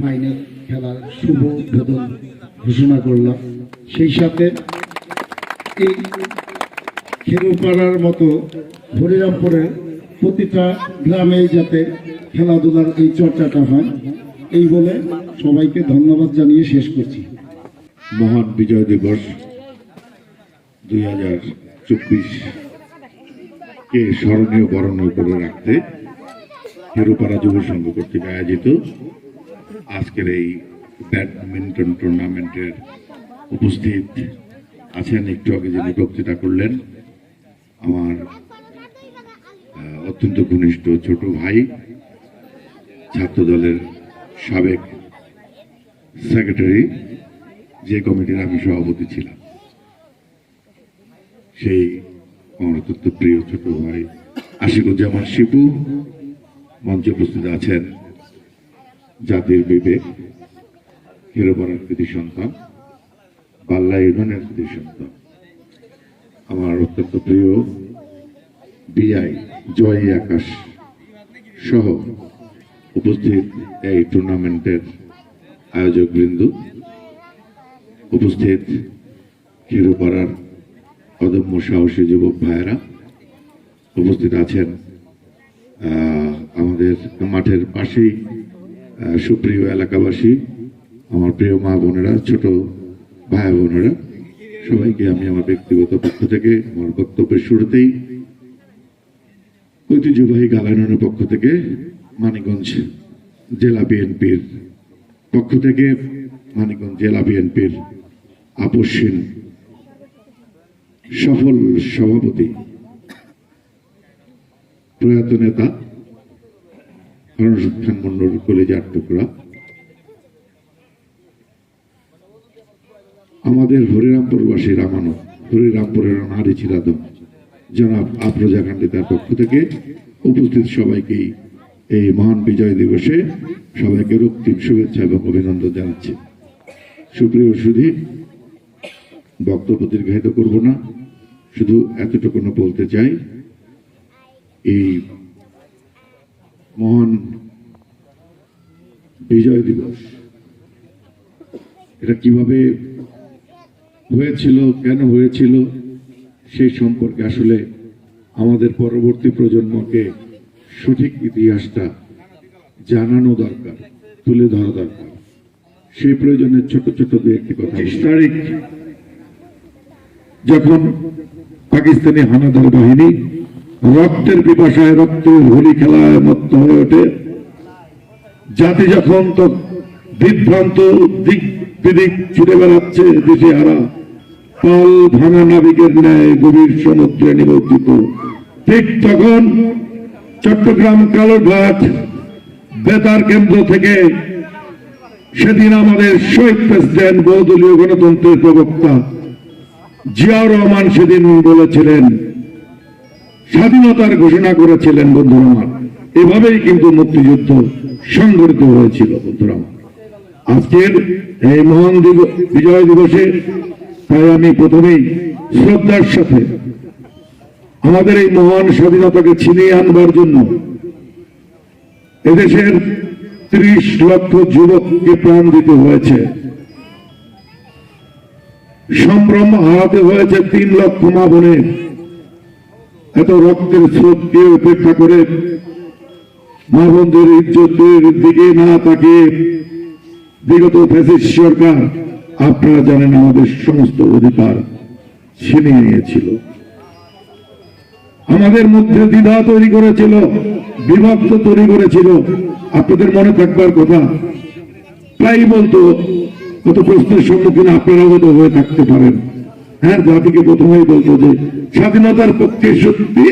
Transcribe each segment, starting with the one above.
Final খেলার শুভ উদ্বোধন ঘোষণা করলাম। সেই সাথে এই খেরুপাড়ার মতো হরিরামপুরের প্রতিটা গ্রামে যাতে খেলাধুলার এই চর্চাটা হয়, এই বলে সবাইকে ধন্যবাদ জানিয়ে শেষ করছি। মহান বিজয় দিবস দুই হাজার চব্বিশ কে স্মরণীয় বরণীয় করে রাখতে হিরোপাড়া যুব সংঘ কর্তৃক আয়োজিত আজকের এই ব্যাডমিন্টন টুর্নামেন্টের উপস্থিত আছেন। একটু আগে যিনি বক্তৃতা করলেন, আমার অত্যন্ত ঘনিষ্ঠ ছোট ভাই ছাত্র দলের সাবেক সেক্রেটারি, যে কমিটির আমি সভাপতি ছিলাম। সেই আমার অত্যন্ত প্রিয় ছোট ভাই আশিকুজ্জামান শিপু মঞ্চে উপস্থিত আছেন জাতির বিবেক হিরোপাড়ার কৃতি সন্তান, বাল্লা ইউনিয়নের কৃতি সন্তান। আমার অত্যন্ত প্রিয় বিআই জয় আকাশ সহ উপস্থিত এই টুর্নামেন্টের আয়োজক বৃন্দ, উপস্থিত ক্ষীরপাড়ার অদম্য সাহসী যুবক ভাইয়েরা, উপস্থিত আছেন আমাদের মাঠের পাশেই সুপ্রিয় এলাকাবাসী, আমার প্রিয় মা বোনেরা, ছোট ভাই বোনেরা, সবাইকে আমি আমার ব্যক্তিগত পক্ষ থেকে, আমার বক্তব্যের শুরুতেই ঐতিহ্যবাহী গালায়নের পক্ষ থেকে মানিকগঞ্জ জেলা বিএনপির পক্ষ থেকে মানিকগঞ্জ জেলা বিএনপির আপসীন সফল সভাপতি প্রয়াত নেতা রণসুখান মন্ডল কলেজার টুকরা। আমাদের হরিরামপুরবাসী রামানো হরিরামপুরের নারী চিরাদম। জনাব আফরোজা খান্ডিতার পক্ষ থেকে উপস্থিত সবাইকেই এই মহান বিজয় দিবসে সবাইকে রক্তিম শুভেচ্ছা এবং অভিনন্দন জানাচ্ছি। সুপ্রিয় সুধী, বক্তব্য দীর্ঘায়িত করব না। শুধু এতটুকু বলতে চাই এই মহান বিজয় দিবস এটা কীভাবে হয়েছিল, কেন হয়েছিল সেই সম্পর্কে আসলে আমাদের পরবর্তী প্রজন্মকে সঠিক ইতিহাসটা জানানো দরকার, তুলে ধরা দরকার সেই প্রয়োজনে ছোট ছোট দু একটি কথা। তারিখ, যখন পাকিস্তানি হানাদার বাহিনী রক্তের পিপাসায় রক্তের হোলি খেলায় মত্ত হয়ে ওঠে। জাতি যখন তো বিভ্রান্ত, দিক বিদিক ছুটে বেড়াচ্ছে দেশে হারা। পাল ভাঙা নাবিকের ন্যায় গভীর সমুদ্রে নিমজ্জিত ঠিক তখন চট্টগ্রাম কালোঘাট বেতার কেন্দ্র থেকে সেদিন আমাদের শহীদ প্রেসিডেন্ট বহুদলীয় গণতন্ত্রের প্রবক্তা জিয়াউর রহমান সেদিন বলেছিলেন স্বাধীনতার ঘোষণা করেছিলেন বন্ধুরা এভাবেই কিন্তু মুক্তিযুদ্ধ সংগঠিত হয়েছিল বন্ধুরা। আজকের এই মহান বিজয় দিবসে তাই আমি প্রথমেই শ্রদ্ধার সাথে আমাদের এই মহান স্বাধীনতাকে ছিনিয়ে আনবার জন্য এদেশের ত্রিশ লক্ষ যুবককে প্রাণ দিতে হয়েছে সম্ভ্রম হারাতে হয়েছে তিন লক্ষ মা বোনের এত রক্তের স্রোত দিয়ে উপেক্ষা করে মা বোনদের ইজ্জতের দিকে না তাকিয়ে বিগত ফ্যাসিস্ট সরকার, আপনারা জানেন আমাদের সমস্ত অধিকার ছিনিয়ে নিয়েছিল। আমাদের মধ্যে দ্বিধা তৈরি করেছিল, বিভক্ত তৈরি করেছিল, আপনাদের মনে থাকবার কথা। প্রায় বলতো কত প্রশ্নের সম্মুখীন আপনারা হয়ে থাকতে পারেন। হ্যাঁ জাতিকে প্রথমেই বলতো যে স্বাধীনতার পক্ষে সত্যি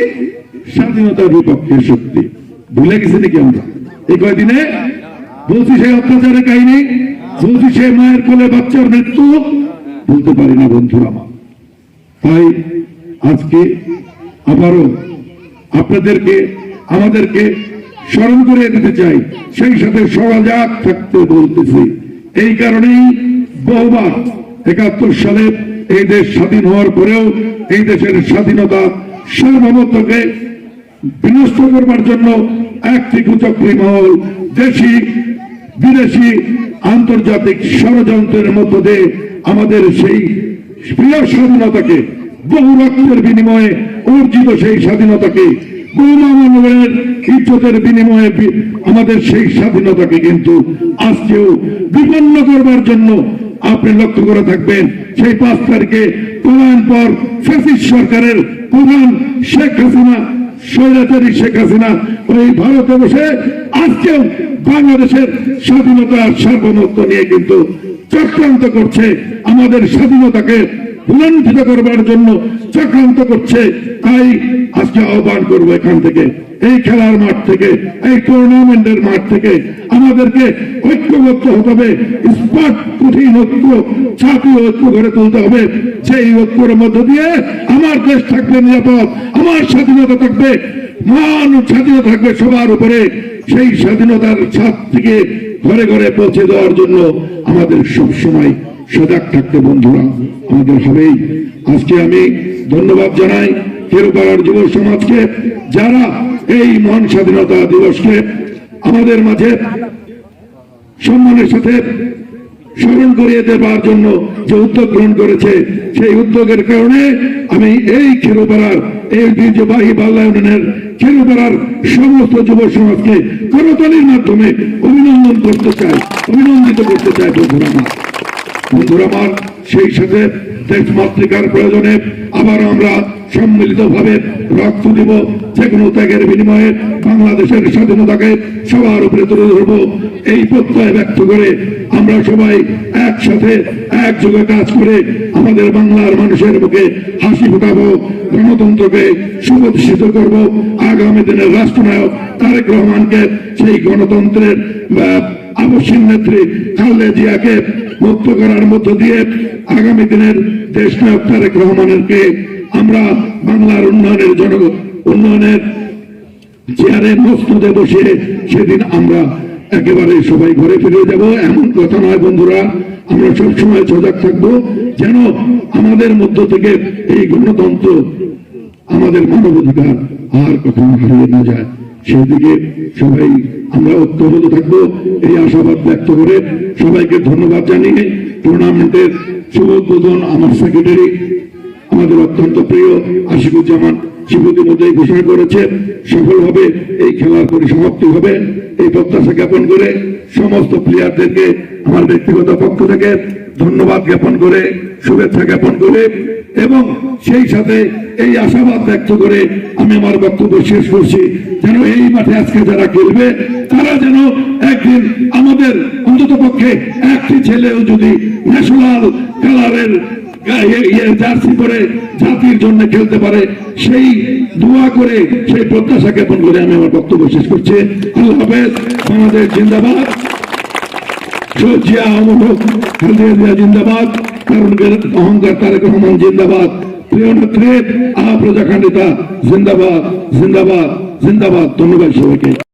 স্বাধীনতার বিপক্ষে সত্যি ভুলে গেছি নাকি আমরা? এই কয়দিনে? বলছি সেই অত্যাচারের কাহিনী, বলছি সেই মায়ের কোলে বাচ্চার মৃত্যু। বলতে পারি না বন্ধুরা আমার তাই আজকে আবারও আপনাদেরকে, আমাদেরকে স্মরণ করে দিতে চাই। সেই সাথে সজাগ থাকতে বলতেছি। এই কারণেই বহুবার একাত্তর সালে এই দেশ স্বাধীন হওয়ার পরেও এই দেশের স্বাধীনতা সার্বভৌমত্বকে বিনষ্ট করবার জন্য একটি কুচক্রী মহল দেশি, বিদেশি, আন্তর্জাতিক ষড়যন্ত্রের মধ্য দিয়ে আমাদের সেই প্রিয় স্বাধীনতাকে বহু রক্তের বিনিময়ে অর্জিত সেই স্বাধীনতাকে, বহু মানবের ইজ্জতের বিনিময়ে আমাদের সেই স্বাধীনতাকে কিন্তু আজকেও বিপন্ন করবার জন্য আপনি লক্ষ্য করে থাকবেন, সেই পাঁচ তারিখে পলায়ন পর ফেসিস সরকারের প্রধান শেখ হাসিনা, স্বৈরাচারী শেখ হাসিনা, ওই ভারতে বসে আজকেও বাংলাদেশের স্বাধীনতা সার্বভৌমত্ব নিয়ে কিন্তু চক্রান্ত করছে আমাদের স্বাধীনতাকে ভুলণ্ঠিত করবার জন্য চক্রান্ত করছে তাই আজকে আহ্বান করব এখান থেকে। এই খেলার মাঠ থেকে, এই টুর্নামেন্টের মাঠ থেকে আমাদেরকে ঐক্যবদ্ধ হতে হবে স্মার্ট কঠিন ঐক্য জাতীয় ঐক্য গড়ে তুলতে হবে। সেই ঐক্যের মধ্য দিয়ে আমার দেশ থাকবে নিরাপদ, আমার স্বাধীনতা থাকবে মান স্বাধীনতা থাকবে সবার উপরে। সেই স্বাধীনতার ছাদ থেকে ঘরে ঘরে পৌঁছে দেওয়ার জন্য আমাদের সব সময় সজাগ থাকতে বন্ধুরা, আমাদের হবেই। আজকে আমি ধন্যবাদ জানাই কেরুপাড়ার যুব সমাজকে, যারা এই মহান স্বাধীনতা দিবসকে আমাদের মাঝে সম্মানের সাথে স্মরণ করিয়ে দেবার জন্য যে উদ্যোগ গ্রহণ করেছে, সেই উদ্যোগের কারণে আমি এই খেরোপাড়ার এই ঐতিহ্যবাহী বাল্লা ইউনিয়নের সমস্ত যুব সমাজকে করতালির মাধ্যমে অভিনন্দন করতে চাই, অভিনন্দিত করতে চাই বন্ধুরা বন্ধুরা আমার সেই সাথে দেশ মাতৃকার প্রয়োজনে আবার আমরা সম্মিলিত ভাবে রক্ত দিব, যে কোনো ত্যাগের বিনিময়ে বাংলাদেশের স্বাধীনতাকে সবার উপরে তুলে ধরবো। এই প্রত্যয় ব্যক্ত করে আমরা সবাই একসাথে একযোগে কাজ করে আমাদের বাংলার মানুষের মুখে হাসি ফোটাবো, গণতন্ত্রকে সুপ্রতিষ্ঠিত করব। আগামী দিনের রাষ্ট্রনায়ক তারেক রহমানকে সেই গণতন্ত্রের আবশ্যিক নেত্রী খালেদা জিয়াকে মুক্ত করার মধ্য দিয়ে আগামী দিনের দেশ নায়ক তারেক রহমানেরকে আমরা বাংলার উন্নয়নের জন উন্নয়নের চেয়ারে মস্তদে বসে সেদিন আমরা একেবারে সবাই ঘরে ফিরে যাব এমন কথা নয় বন্ধুরা, আমরা সবসময় সজাগ থাকব। যেন আমাদের মধ্য থেকে এই গণতন্ত্র আমাদের মানবাধিকার আর কখনো হারিয়ে না যায়। সেদিকে সবাই আমরা ঐক্যবদ্ধ থাকব এই আশাবাদ ব্যক্ত করে সবাইকে ধন্যবাদ জানিয়ে টুর্নামেন্টের শুভ উদ্বোধন আমার সেক্রেটারি আমাদের অত্যন্ত প্রিয় আশিকুজ্জামান শিবুদের মধ্যে ঘোষণা করেছে, সফলভাবে এই খেলার পরিসমাপ্তি হবে। এই প্রত্যাশা জ্ঞাপন করে সমস্ত প্লেয়ারদেরকে আমার ব্যক্তিগত পক্ষ থেকে ধন্যবাদ জ্ঞাপন করে, শুভেচ্ছা জ্ঞাপন করে এবং সেই সাথে এই আশাবাদ ব্যক্ত করে আমি আমার বক্তব্য শেষ করছি। যেন এই মাঠে আজকে যারা খেলবে, তারা যেন একদিন আমাদের অন্তত পক্ষে একটি ছেলেও যদি ন্যাশনাল কালারের জার্সি পরে জাতির জন্য খেলতে পারে, সেই দোয়া করে, সেই প্রত্যাশা জ্ঞাপন করে আমি আমার বক্তব্য শেষ করছি। আল্লাহ হাফেজ, বাংলাদেশ জিন্দাবাদ। জিয়া অমর জিন্দাবাদ। কারণ অহংকার তারেক রহমান জিন্দাবাদ। প্রিয় নেত্রী আহ প্রজাখান্ডিতা জিন্দাবাদ জিন্দাবাদ জিন্দাবাদ ধন্যবাদ সবাইকে